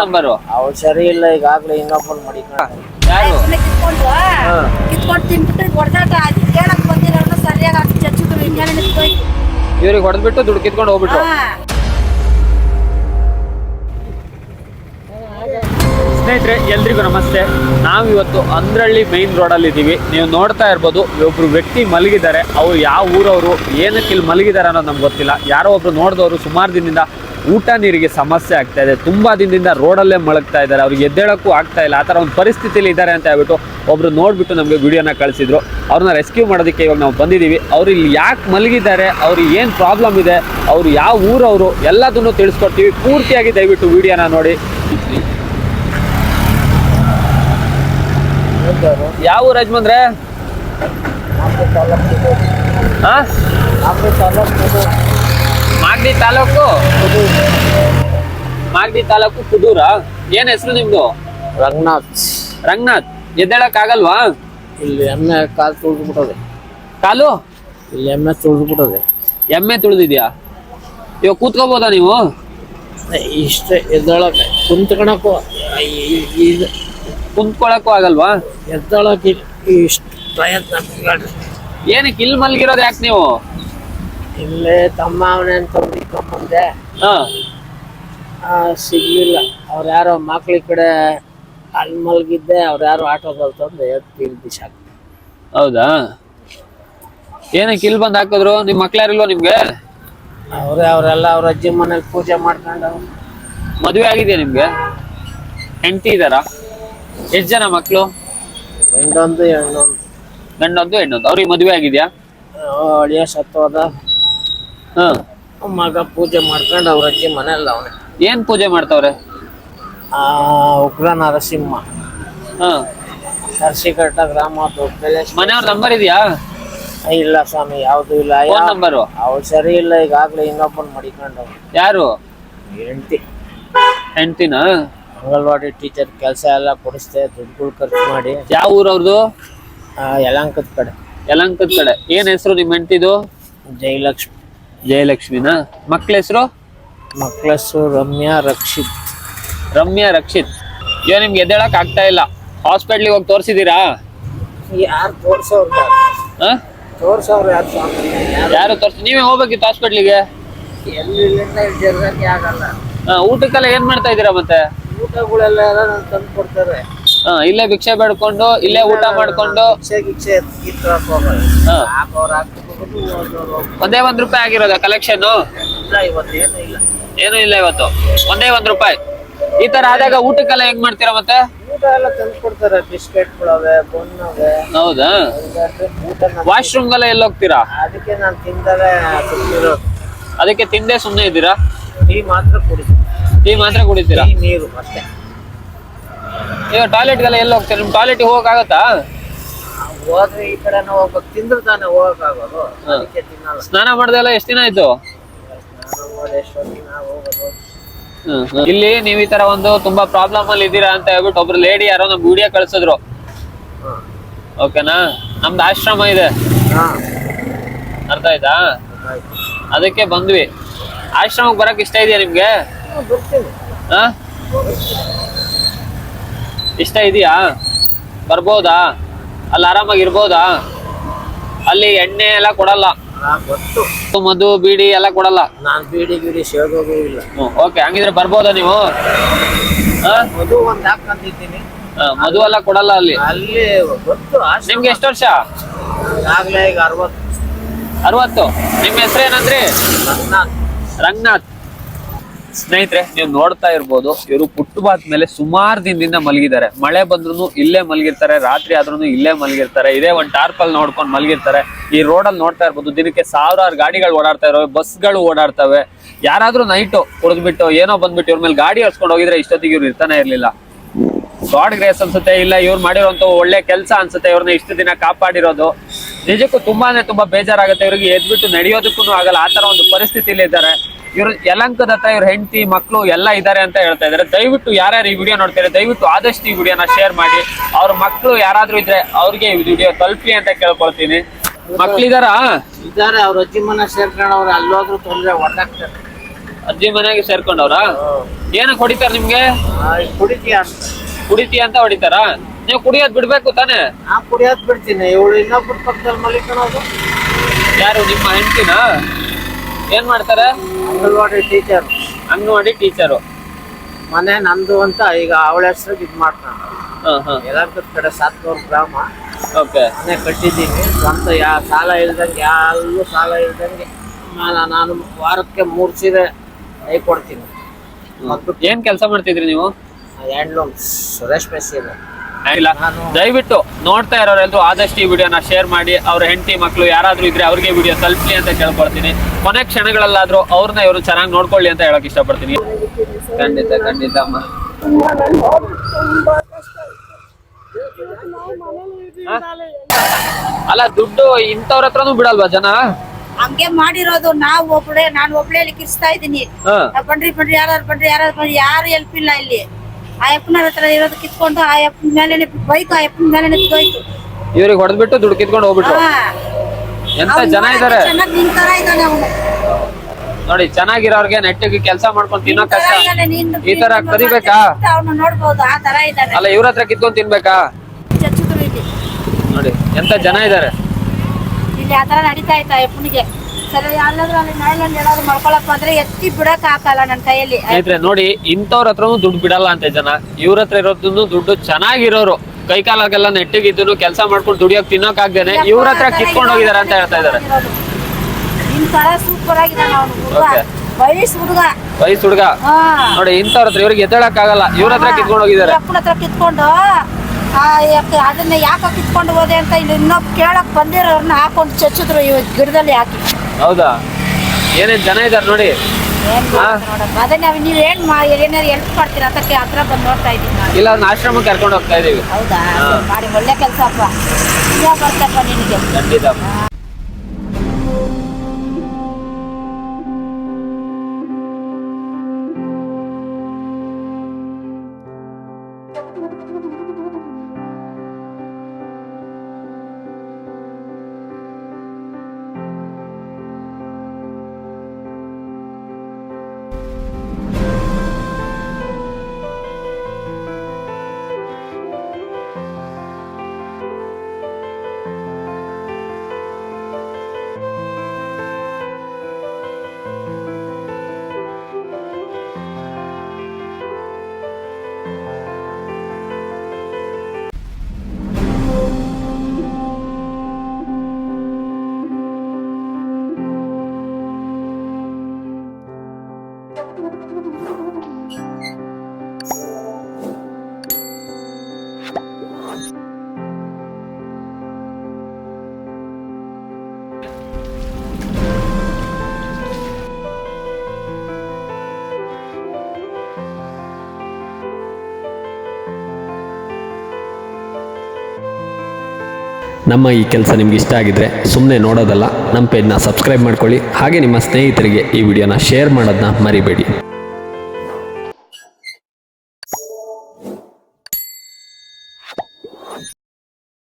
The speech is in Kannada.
ನಂಬರು? ಅವ್ರು ಸರಿ ಇಲ್ಲ ಈಗಾಗ್ಲೇ ಇನ್ನೊಬ್ಬನ್ ಮಡಿಕೊಂಡು ಯಾರು? ಕಿತ್ಕೊಂಡು ಕಿತ್ಕೊಂಡು ತಿನ್ಬಿಟ್ಟು ಹೊಡೆದಾಟ. ಅದು ಕೇಳಕ್ ಬಂದಿರೋರ್ನ ಸರಿಯಾಗಿ ಹಾಕಿ ಚಚ್ಚಿದ್ರು ಇನ್ನೇನು ನಿಂತ್ಕೋಯ್ತು ಇವ್ರಿಗೆ ಹೊಡೆದ್ಬಿಟ್ಟು ದುಡ್ಡು ಕಿತ್ಕೊಂಡು ಹೋಗ್ಬಿಟ್ರು. ಸ್ನೇಹಿತರೆ ಎಲ್ರಿಗೂ ನಮಸ್ತೆ. ನಾವಿವತ್ತು ಅಂದ್ರಳ್ಳಿ ಮೈನ್ ರೋಡಲ್ಲಿ ಇದ್ದೀವಿ ನೀವು ನೋಡ್ತಾ ಇರ್ಬೋದು ಒಬ್ರು ವ್ಯಕ್ತಿ ಮಲಗಿದ್ದಾರೆ. ಅವ್ರು ಯಾವ ಊರವರು ಏನಕ್ಕೆ ಇಲ್ಲಿ ಮಲಗಿದ್ದಾರೆ ಅನ್ನೋದು ನಮ್ಗೆ ಗೊತ್ತಿಲ್ಲ. ಯಾರೋ ಒಬ್ರು ನೋಡಿದವರು ಸುಮಾರು ದಿನದಿಂದ ಊಟ ನೀರಿಗೆ ಸಮಸ್ಯೆ ಆಗ್ತಾ ಇದೆ. ತುಂಬ ದಿನದಿಂದ ರೋಡಲ್ಲೇ ಮಲಗ್ತಾ ಇದ್ದಾರೆ. ಅವ್ರಿಗೆ ಎದ್ದೇಳಕ್ಕೂ ಆಗ್ತಾ ಇಲ್ಲ. ಆ ಥರ ಒಂದು ಪರಿಸ್ಥಿತಿಯಲ್ಲಿ ಇದ್ದಾರೆ ಅಂತ ಹೇಳ್ಬಿಟ್ಟು ಒಬ್ರು ನೋಡಿಬಿಟ್ಟು ನಮಗೆ ವಿಡಿಯೋನ ಕಳಿಸಿದ್ರು. ಅವ್ರನ್ನ ರೆಸ್ಕ್ಯೂ ಮಾಡೋದಕ್ಕೆ ಇವಾಗ ನಾವು ಬಂದಿದ್ದೀವಿ. ಅವ್ರು ಇಲ್ಲಿ ಯಾಕೆ ಮಲಗಿದ್ದಾರೆ? ಅವ್ರಿಗೆ ಏನು ಪ್ರಾಬ್ಲಮ್ ಇದೆ? ಅವ್ರು ಯಾವ ಊರವರು? ಎಲ್ಲದನ್ನು ತಿಳಿಸ್ಕೊಡ್ತೀವಿ. ಪೂರ್ತಿಯಾಗಿ ದಯವಿಟ್ಟು ವಿಡಿಯೋನ ನೋಡಿ. ಯಾವ ಊರು ಯಜಮಾನ್ರೆ? ಹಾ ಮಾಗಡಿ ತಾಲೂಕು? ಮಾಗಡಿ ತಾಲೂಕು ಕುದೂರ ಏನ್ ಹೆಸರು ನಿಮ್ದು? ರಂಗನಾಥ್. ರಂಗನಾಥ್. ಎದ್ದೇಳಕ್ ಆಗಲ್ವಾ? ಇಲ್ಲಿ ಎಮ್ಮೆ ಕಾಲು ತುಳಿದ್ಬಿಟ್ಟದೆ ಕಾಲು? ಇಲ್ಲಿ ಎಮ್ಮೆ ತುಳಿದ್ಬಿಟ್ಟದೆ ಎಮ್ಮೆ ತುಳಿದಿದ್ಯಾ? ಇವಾಗ ಕೂತ್ಕೋಬೋದಾ ನೀವು? ಇಷ್ಟೇ ಎದ್ದೇಳಕ್ಕೆ. ಕುಂತ್ಕೊಳಕ್ಕೂ ಇದು ಕುಂತ್ಕೊಳಕ್ಕೂ ಆಗಲ್ವಾ? ಎದ್ದೊಳಕ್ಕೆ ಇಷ್ಟು ಪ್ರಯತ್ನ. ಏನಕ್ಕೆ ಇಲ್ಲಿ ಮಲ್ಗಿರೋದು ಯಾಕೆ ನೀವು? ಇಲ್ಲೇ ತಮ್ಮ ಅವನೇ ಅಂತ ಹಾ. ಸಿಗ್ಲಿಲ್ಲ. ಅವ್ರು ಯಾರೋ ಮಕ್ಳ ಕಡೆ ಅಲ್ಲಿ ಮಲಗಿದ್ದೆ ಅವ್ರು ಯಾರು ಆಟೋದಲ್ಲಿ ತಂದು ಎದ್ದು ಇಲ್ಲಿ ಬಿಸಾಕ್ ಹೌದಾ? ಏನಕ್ಕೆ ಇಲ್ಲಿ ಬಂದು ಹಾಕಿದ್ರು? ನಿಮ್ ಮಕ್ಳ್ಯಾರಿಲ್ವಾ ನಿಮ್ಗೆ? ಅವರೇ ಅವರೆಲ್ಲ ಅವ್ರ ಅಜ್ಜಿ ಮನೇಲಿ ಪೂಜೆ ಮಾಡ್ಕೊಂಡು ಮದುವೆ ಆಗಿದೆಯಾ ನಿಮ್ಗೆ? ಹೆಂಡತಿ ಇದಾರಾ ಎಷ್ಟು ಜನ ಮಕ್ಕಳು ಹೆಣ್ಣೊಂದು ಹೆಣ್ಣೊಂದು. ಗಂಡೊಂದು ಹೆಣ್ಣೊಂದು. ಅವ್ರಿಗೆ ಮದುವೆ ಆಗಿದೆಯಾ? ಅಳಿಯ ಸತ್ತೋದ? ಹಾ. ಮಗ ಪೂಜೆ ಮಾಡ್ಕೊಂಡು ಅವ್ರ ಅಜ್ಜಿ ಮನೆಯಲ್ಲ ಅವನೇ. ಏನ್ ಪೂಜೆ ಮಾಡ್ತಾವ್ರೆ? ಆ ಉಗ್ರ ನರಸಿಂಹ ಹಾ. ನರಸಿಕಟ್ಟ ಗ್ರಾಮ ದೊಡ್ಡ ಮನೆಯವ್ರ ನಂಬರ್ ಇದೆಯಾ? ಇಲ್ಲ ಸ್ವಾಮಿ ಯಾವ್ದು ಇಲ್ಲ. ಫೋನ್ ನಂಬರು ಅವ್ರು ಸರಿ ಇಲ್ಲ ಈಗಾಗ್ಲೇ ಇನ್ನೊಬ್ಬನ್ ಮಡಿಕೊಂಡು ಯಾರು? ಹೆಂಡತಿ. ಹೆಂಡ್ತಿನ? ಅಂಗನವಾಡಿ ಟೀಚರ್ ಕೆಲಸ ಎಲ್ಲ ಕೊಡಿಸ್ತೆ ದುಡ್ಡುಗಳು ಖರ್ಚು ಮಾಡಿ. ಯಾವ ಊರವ್ರದ್ದು ಆ, ಯಲಹಂಕದ ಕಡೆ. ಯಲಂಕದ ಕಡೆ. ಏನ್ ಹೆಸರು ನಿಮ್ ಹೆಂಡ್ತಿದು? ಜಯಲಕ್ಷ್ಮಿ. ಜಯಲಕ್ಷ್ಮಿನ ಮಕ್ಳ ಹೆಸರು? ಮಕ್ಳ ಹೆಸರು ರಮ್ಯಾ ರಕ್ಷಿತ್. ರಮ್ಯಾ ರಕ್ಷಿತ್. ಅಯ್ಯೋ ನಿಮ್ಗೆ ಎದ್ದೇಳಕ್ ಆಗ್ತಾ ಇಲ್ಲ. ಹಾಸ್ಪಿಟ್ಲಿಗೆ ಹೋಗಿ ತೋರಿಸಿದೀರಾ ಯಾರು ತೋರ್ಸೋರು ಹಾ ತೋರ್ಸೋರು ಯಾರು ಯಾರು ತೋರ್ಸಿ ನೀವೇ ಹೋಗ್ಬೇಕಿತ್ತು ಹಾಸ್ಪಿಟ್ಲಿಗೆ? ಎಲ್ಲಿ ಆಗಲ್ಲ. ಊಟಕ್ಕೆಲ್ಲ ಏನ್ ಮಾಡ್ತಾ ಇದೀರಾ ಮತ್ತೆ? ಊಟಗಳೆಲ್ಲ ತಂದು ಕೊಡ್ತಾರೆ. ಹಾ ಇಲ್ಲೇ ಭಿಕ್ಷೆ ಬೇಡ್ಕೊಂಡು ಇಲ್ಲೇ ಊಟ ಮಾಡ್ಕೊಂಡು. ಭಿಕ್ಷೆ ಗಿಕ್ಷೆ ಹೋಗಲ್ಲ. ಹಾಕೋರು. ಒಂದೇ ಒಂದ್ ರೂಪಾಯಿ ಆಗಿರೋದ ಕಲೆಕ್ಷನ್ ಏನು ಇಲ್ಲ ಇವತ್ತು. ಒಂದೇ ಒಂದ್ ರೂಪಾಯಿ. ಈ ತರ ಆದಾಗ ಊಟಕ್ಕೆಲ್ಲ ಹೆಂಗ್ ಮಾಡ್ತೀರಾ ಮತ್ತೆ? ಊಟ ಎಲ್ಲ ಕೊಡ್ತಾರೆ. ಬಣ್ಣವೆ ಹೌದಾ? ವಾಶ್ರೂಮ್ ವಾಶ್ರೂಮ್ಗೆಲ್ಲ ಎಲ್ಲಿ ಹೋಗ್ತೀರಾ? ಅದಕ್ಕೆ ನಾನು ತಿಂದಲೇ ಅದಕ್ಕೆ ತಿಂದೆ ಸುಮ್ಮನೆ ಇದ್ದೀರಾ? ಟೀ ಮಾತ್ರ ಕುಡಿತೀನಿ. ಟೀ ಮಾತ್ರ ಕುಡಿತೀರಾ? ನೀರು ಅಷ್ಟೇ. ಈಗ ಟಾಯ್ಲೆಟ್ಗೆಲ್ಲ ಎಲ್ಲಿ ಹೋಗ್ತೀರಾ? ನಿಮ್ ಟಾಯ್ಲೆಟ್ ಹೋಗಕ್ಕಾಗತ್ತಾ? ಹೋದ್ರೆ ಈ ಕಡೆನೇ ಹೋಗ್ಬೇಕು. ತಿಂದ್ರೆ ತಾನೇ ಹೋಗಕ್ಕಾಗೋದು. ಅದಕ್ಕೆ ತಿನ್ನಲ್ಲ. ಸ್ನಾನ ಮಾಡ್ದೆಲ್ಲ ಎಷ್ಟು ದಿನ ಆಯ್ತು? ಎಷ್ಟೊಂದು ದಿನ ಹೋಗೋದು? ಹ್ಮ್, ಹ್ಮ್. ಇಲ್ಲಿ ನೀವ್ ಈ ತರ ಒಂದು ತುಂಬಾ ಪ್ರಾಬ್ಲಮ್ ಅಲ್ಲಿ ಇದ್ದೀರಾ ಅಂತ ಹೇಳ್ಬಿಟ್ಟು ಒಬ್ರು ಲೇಡಿ ಯಾರೋ ಒಂದು ವಿಡಿಯೋ ಕಳ್ಸಿದ್ರು. ಹಾಂ. ಓಕೆನಾ ನಮ್ದು ಆಶ್ರಮ ಇದೆ. ಹಾಂ. ಅರ್ಥ ಆಯ್ತಾ? ಅದಕ್ಕೆ ಬಂದ್ವಿ. ಆಶ್ರಮಕ್ಕೆ ಬರಕ್ ಇಷ್ಟ ಇದೆಯಾ ನಿಮ್ಗೆ? ಬರ್ತೀನಿ. ಇಷ್ಟ ಇದೆಯಾ? ಬರ್ಬೋದಾ? ಅಲ್ಲಿ ಆರಾಮಾಗಿ ಇರ್ಬೋದಾ? ಅಲ್ಲಿ ಎಣ್ಣೆ ಎಲ್ಲ ಕೊಡಲ್ಲ. ಮಧು ಬೀಡಿ ಎಲ್ಲ ಕೊಡಲ್ಲ. ನಾನು ಬೀಡಿ ಬೀಡಿ ಸೇದೋದು ಇಲ್ಲ. ಓಕೆ ಹಂಗಿದ್ರೆ ಬರ್ಬೋದಾ ನೀವು? ಮದು ಒಂದ್ ಹಾಕೊಂಡಿದ್ದೀನಿ ಮಧು ಎಲ್ಲ ಕೊಡಲ್ಲ ಅಲ್ಲಿ. ಅಲ್ಲಿ ಗೊತ್ತು ನಿಮ್ಗೆ ಎಷ್ಟು ವರ್ಷ? ಆಗ್ಲೇ ಈಗ ಅರವತ್ತು. ಅರವತ್ತು. ನಿಮ್ಮ ಹೆಸರು ಏನಂದ್ರಿ ರಂಗನಾಥ್. ರಂಗನಾಥ್. ಸ್ನೇಹಿತರೆ, ನೀವು ನೋಡ್ತಾ ಇರ್ಬೋದು, ಇವರು ಪುಟ್ಟುಬಾತ್ ಮೇಲೆ ಸುಮಾರು ದಿನದಿಂದ ಮಲಗಿದ್ದಾರೆ. ಮಳೆ ಬಂದ್ರು ಇಲ್ಲೇ ಮಲಗಿರ್ತಾರೆ, ರಾತ್ರಿ ಆದ್ರೂ ಇಲ್ಲೇ ಮಲಗಿರ್ತಾರೆ. ಇದೇ ಒಂದು ಟಾರ್ಪಲ್ ನೋಡ್ಕೊಂಡು ಮಲಗಿರ್ತಾರೆ. ಈ ರೋಡಲ್ಲಿ ನೋಡ್ತಾ ಇರ್ಬೋದು, ದಿನಕ್ಕೆ ಸಾವಿರಾರು ಗಾಡಿಗಳು ಓಡಾಡ್ತಾ ಇರೋ ಬಸ್ಗಳು ಓಡಾಡ್ತವೆ. ಯಾರಾದ್ರೂ ನೈಟು ಕುಡಿದ್ಬಿಟ್ಟು, ಏನೋ ಬಂದ್ಬಿಟ್ಟು ಇವ್ರ ಮೇಲೆ ಗಾಡಿ ಹರ್ಸ್ಕೊಂಡು ಹೋಗಿದ್ರೆ ಇಷ್ಟೊತ್ತಿಗೆ ಇವ್ರು ಇರ್ತಾನೆ ಇರ್ಲಿಲ್ಲ. ಗಾಡ್ ಗ್ರೇಸ್ ಅನ್ಸುತ್ತೆ, ಇಲ್ಲ ಇವ್ರು ಮಾಡಿರೋಂಥ ಒಳ್ಳೆ ಕೆಲಸ ಅನ್ಸುತ್ತೆ ಇವ್ರನ್ನ ಇಷ್ಟು ದಿನ ಕಾಪಾಡಿರೋದು. ನಿಜಕ್ಕೂ ತುಂಬಾನೇ ತುಂಬಾ ಬೇಜಾರಾಗುತ್ತೆ, ಇವ್ರಿಗೆ ಎದ್ಬಿಟ್ಟು ನಡೆಯೋದಕ್ಕೂ ಆಗಲ್ಲ, ಆ ತರ ಒಂದು ಪರಿಸ್ಥಿತಿಲಿ ಇದ್ದಾರೆ. ಇವ್ರು ಯಲಂಕದ ಹತ್ರ ಇವ್ರ ಹೆಂಡತಿ ಮಕ್ಕಳು ಎಲ್ಲ ಇದ್ದಾರೆ ಅಂತ ಹೇಳ್ತಾ ಇದ್ದಾರೆ ದಯವಿಟ್ಟು ಯಾರ್ಯಾರು ಈ ವಿಡಿಯೋ ನೋಡ್ತಾರೆ ದಯವಿಟ್ಟು ಆದಷ್ಟು ಈ ವಿಡಿಯೋನ ಶೇರ್ ಮಾಡಿ. ಅವ್ರ ಮಕ್ಕಳು ಯಾರಾದ್ರೂ ಇದ್ರೆ ಅವ್ರಿಗೆ ಈ ವಿಡಿಯೋ ತಲುಪಿ ಅಂತ ಕೇಳ್ಕೊಳ್ತೀನಿ. ಮಕ್ಳಿದಾರ? ಇದ್ದಾರೆ ಅವ್ರ ಅಜ್ಜಿ ಮನೆ ಸೇರ್ಕೊಂಡವ್ರೆ ಅಲ್ಲೋದ್ರು ತೊಂದ್ರೆ ಒಡ್ಡಾಕ್ತಾರೆ ಅಜ್ಜಿ ಮನೆಗೆ ಸೇರ್ಕೊಂಡವ್ರ? ಏನಕ್ಕೆ ಹೊಡಿತಾರ ನಿಮ್ಗೆ? ಕುಡಿತೀಯ ಅಂತ. ಕುಡಿತೀಯ ಅಂತ ಹೊಡಿತಾರ? ನೀವು ಕುಡಿಯೋದ್ ಬಿಡ್ಬೇಕು ತಾನೆ? ನಾ ಕುಡಿಯೋದ್ ಬಿಡ್ತೀನಿ ಇವಳು ಇನ್ನೊಬ್ರು ಪಕ್ಕದಲ್ಲಿ ಮಲಿಕಣೋದು. ಯಾರು ನಿಮ್ಮ ಹೆಂಡತಿನ? ಏನ್ ಮಾಡ್ತಾರೆ? ಅಂಗನವಾಡಿ ಟೀಚರ್ ಅಂಗನವಾಡಿ ಟೀಚರು ಮನೆ ನಂದು ಅಂತ ಈಗ ಅವಳ ಹೆಸರು ಇದು ಮಾಡ್ತಾನೆ. ಹಾ ಹಾ. ಯಲಹಂಕದ ಕಡೆ ಸಾತ್ನೂರು ಗ್ರಾಮ. ಓಕೆ. ಮನೆ ಕಟ್ಟಿದ್ದೀನಿ. ಸ್ವಂತ ಯಾ ಸಾಲ ಇಲ್ದಂಗೆ ಯಾರು ಸಾಲ ಇಲ್ದಂಗೆ ನಾನು ನಾನು ವಾರಕ್ಕೆ ಮೂರು ಸೀರೆ ಕೈ ಕೊಡ್ತೀನಿ. ಮತ್ತು ಏನು ಕೆಲಸ ಮಾಡ್ತಿದ್ರಿ ನೀವು? ಹ್ಯಾಂಡ್ಲೂಮ್ಸ್ ರೇಷ್ಮೆ ಸೀರೆ ಇಲ್ಲ. ದಯವಿಟ್ಟು ನೋಡ್ತಾ ಇರೋರೆಲ್ಲರೂ ಆದಷ್ಟು ಈ ವಿಡಿಯೋನ ಶೇರ್ ಮಾಡಿ ಅವ್ರ ಹೆಂಡತಿ ಮಕ್ಕಳು ಯಾರಾದ್ರೂ ಇದ್ರೆ ಅವ್ರಿಗೆ ವಿಡಿಯೋ ತಲುಪಲಿ ಅಂತ ಕೇಳ್ಕೊಳ್ತೀನಿ. ಕೊನೆ ಕ್ಷಣಗಳಲ್ಲಾದ್ರೂ ಅವ್ರನ್ನ ಇವರು ಚೆನ್ನಾಗಿ ನೋಡ್ಕೊಳ್ಳಿ ಅಂತ ಹೇಳಕ್ ಇಷ್ಟಪಡ್ತೀನಿ. ಖಂಡಿತ ಖಂಡಿತ ಅಮ್ಮ. ಅಲ್ಲ ದುಡ್ಡು ಇಂಥವ್ರ ಹತ್ರನೂ ಬಿಡಲ್ವಾ ಜನ? ಹಂಗೆ ಮಾಡಿರೋದು ನಾವು ಒಬ್ಳೆ ನಾನು ಒಬ್ಳೆ ಇಲ್ಲಿ ಕಿರ್ಸ್ತಾ ಇದ್ದೀನಿ. ಬಂಡ್ರಿ ಬಂಡ್ರಿ ಬನ್ರಿ ಬನ್ರಿ ಯಾರು ಬನ್ರಿ ಯಾರು ಯಾರು ಹೆಲ್ಪ್ ಇಲ್ಲ ಇಲ್ಲಿ. ಆ ಅಪ್ಪನವ್ರ ಹತ್ರ ಇರೋದು ಕಿತ್ಕೊಂಡು ಆ ಅಪ್ಪನ ಮೇಲೆ ಬೈಕ್ ಆ ಅಪ್ಪನ ಮೇಲೆ ನಿಂತೋಯ್ತು ಇವ್ರಿಗೆ ಹೊಡೆದ್ಬಿಟ್ಟು ದುಡ್ಡು ಕಿತ್ಕೊಂಡು ಹೋಗ್ಬಿಟ್ಟು ಎಂತ ಜನ ಇದಾರೆ? ಚೆನ್ನಾಗಿ ನಿನ್ ಇದ್ದಾನೆ ಅವನು. ನೋಡಿ ಚೆನ್ನಾಗಿರೋರ್ಗೆ ನೆಟ್ಟಿಗೆ ಕೆಲಸ ಮಾಡ್ಕೊಂಡು ತಿನ್ನೋ ಕಷ್ಟ. ಈ ತರ ಕರಿಬೇಕಾ ಅವನು ನೋಡ್ಬೋದು ಆ ತರ ಇದ್ದಾನೆ. ಅಲ್ಲ ಇವ್ರ ಹತ್ರ ಕಿತ್ಕೊಂಡು ತಿನ್ಬೇಕಾ? ಇಲ್ಲಿ. ನೋಡಿ ಎಂತ ಜನ ಇದಾರೆ? ಇಲ್ಲಿ ಆ ತರ ನಡೀತಾ ಇತ್ತು ಆ ಅಪ್ಪನಿಗೆ ಸರಿ ಅಲ್ಲಾದ್ರೂ ಅಲ್ಲಿ ನಾಳೆಲ್ಲ ಏನಾದ್ರು ಮಾಡ್ಕೊಳಕ್ ಬಂದ್ರೆ ಎತ್ತಿ ಬಿಡಕ್ ಆಗಲ್ಲ ನನ್ನ ಕೈಯಲ್ಲಿ. ಸ್ನೇಹಿತರೆ ನೋಡಿ ಇಂಥವ್ರ ಹತ್ರನು ದುಡ್ಡು ಬಿಡಲ್ಲ ಅಂತ ಜನ. ಇವ್ರ ಹತ್ರ ಇರೋದನ್ನು ದುಡ್ಡು ಚೆನ್ನಾಗಿರೋರು. ಕೈ ಕಾಲಾಗೆಲ್ಲ ನೆಟ್ಟಿಗಿದ್ದು ಕೆಲಸ ಮಾಡ್ಕೊಂಡು ದುಡಿಯೋಕ್ ತಿನ್ನೋಕ್ ಆಗ್ದೇನೆ ಇವ್ರ ಹತ್ರ ಕಿತ್ಕೊಂಡು ಹೋಗಿದಾರೆ ಅಂತ ಹೇಳ್ತಾ ಇದಾರೆ ನಿನ್ ತರ ಸೂಪರ್ ಆಗಿದ್ದಾನೆ ಅವನು ಹುಡುಗ. ವಯಸ್ಸು ಹುಡುಗ. ವಯಸ್ಸು ಹುಡುಗ. ಹಾ. ನೋಡಿ ಇಂಥವ್ರ ಹತ್ರ ಇವ್ರಿಗೆ ಎದ್ದೇಳಕ್ ಆಗಲ್ಲ ಇವ್ರ ಹತ್ರ ಕಿತ್ಕೊಂಡು ಹೋಗಿದಾರೆ ಅಪ್ಪನ ಹತ್ರ ಕಿತ್ಕೊಂಡು ಅದನ್ನ ಯಾಕೆ ಕಿತ್ಕೊಂಡು ಹೋದೆ ಅಂತ ಇಲ್ಲಿ ಇನ್ನೊಬ್ ಕೇಳಕ್ ಬಂದಿರೋರ್ನ ಹಾಕೊಂಡು ಚಚ್ಚಿದ್ರು ಇವ್ ಗಿಡದಲ್ಲಿ ಹಾಕಿ. ಹೌದಾ? ಏನೇನ್ ಜನ ಇದಾರೆ ನೋಡಿ. ಅದೇ ನಾವು ನೀವ್ ಏನ್ ಏನಾರು ಹೆಲ್ಪ್ ಮಾಡ್ತೀರಾ? ಅದಕ್ಕೆ ಹತ್ರ ಬಂದು ನೋಡ್ತಾ ನಾನು. ಇಲ್ಲ ಅವ್ರನ್ನ ಆಶ್ರಮಕ್ಕೆ ಕರ್ಕೊಂಡು ಹೋಗ್ತಾ ಇದೀವಿ. ಹೌದಾ? ಮಾಡಿ. ಒಳ್ಳೆ ಕೆಲಸ ಅಪ್ಪ. ನಿಜ ಬರ್ತಪ್ಪ ನಿನಗೆ. ಖಂಡಿತ. ನಮ್ಮ ಈ ಕೆಲಸ ನಿಮ್ಗೆ ಇಷ್ಟ ಆಗಿದ್ರೆ ಸುಮ್ಮನೆ ನೋಡೋದಲ್ಲ, ನಮ್ಮ ಪೇಜ್ನ ಸಬ್ಸ್ಕ್ರೈಬ್ ಮಾಡ್ಕೊಳ್ಳಿ. ಹಾಗೆ ನಿಮ್ಮ ಸ್ನೇಹಿತರಿಗೆ ಈ ವಿಡಿಯೋನ ಶೇರ್ ಮಾಡೋದನ್ನ ಮರಿಬೇಡಿ.